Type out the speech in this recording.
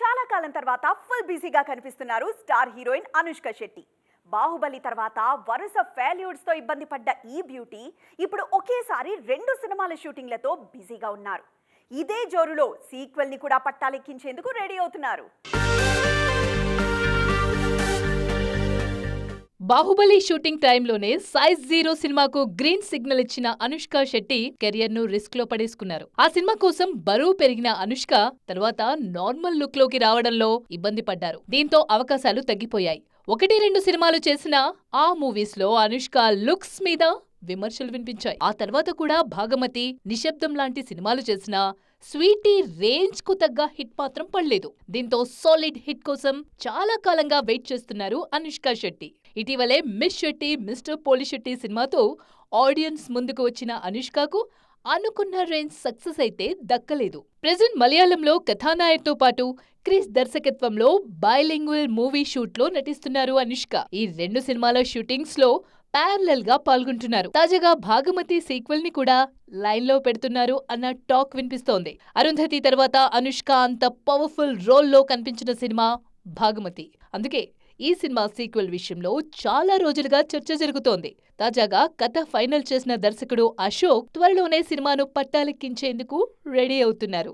చాలా కాలం తర్వాత ఫుల్ బిజీగా కనిపిస్తున్నారు స్టార్ హీరోయిన్ అనుష్క శెట్టి. బాహుబలి తర్వాత వరుస ఫెయిల్యూర్స్తో ఇబ్బంది పడ్డ ఈ బ్యూటీ ఇప్పుడు ఒకేసారి రెండు సినిమాల షూటింగ్లతో బిజీగా ఉన్నారు. ఇదే జోరులో సీక్వెల్ని కూడా పట్టాలెక్కించేందుకు రెడీ అవుతున్నారు. బాహుబలి షూటింగ్ టైంలోనే సైజ్ జీరో సినిమాకు గ్రీన్ సిగ్నల్ ఇచ్చిన అనుష్క శెట్టి కెరియర్ను రిస్క్లో పడేసుకున్నారు. ఆ సినిమా కోసం బరువు పెరిగిన అనుష్క తర్వాత నార్మల్ లుక్లోకి రావడంలో ఇబ్బంది పడ్డారు. దీంతో అవకాశాలు తగ్గిపోయాయి. ఒకటి రెండు సినిమాలు చేసిన ఆ మూవీస్లో అనుష్క లుక్స్ మీద విమర్శలు వినిపించాయి. ఆ తర్వాత కూడా భాగమతి నిశ్శబ్దం లాంటి సినిమాలు చేసిన స్వీటీ రేంజ్కు తగ్గ హిట్ మాత్రం పడలేదు. దీంతో సాలిడ్ హిట్ కోసం చాలా కాలంగా వెయిట్ చేస్తున్నారు అనుష్క శెట్టి. ఇటీవలే మిస్ శెట్టి మిస్టర్ పోలి శెట్టి సినిమాతో ఆడియన్స్ ముందుకు వచ్చిన అనుష్కకు అనుకున్న రేంజ్ సక్సెస్ అయితే దక్కలేదు. ప్రెజెంట్ మలయాళంలో కథానాయక్తో పాటు క్రిస్ దర్శకత్వంలో బైలింగ్వల్ మూవీ షూట్లో నటిస్తున్నారు అనుష్క. ఈ రెండు సినిమాల షూటింగ్స్లో ప్యారలల్గా పాల్గొంటున్నారు. తాజాగా భాగమతి సీక్వెల్ని కూడా లైన్లో పెడుతున్నారు అన్న టాక్ వినిపిస్తోంది. అరుంధతి తర్వాత అనుష్క అంత పవర్ఫుల్ రోల్లో కనిపించిన సినిమా భాగమతి. అందుకే ఈ సినిమా సీక్వెల్ విషయంలో చాలా రోజులుగా చర్చ జరుగుతోంది. తాజాగా కథ ఫైనల్ చేసిన దర్శకుడు అశోక్ త్వరలోనే సినిమాను పట్టాలెక్కించేందుకు రెడీ అవుతున్నారు.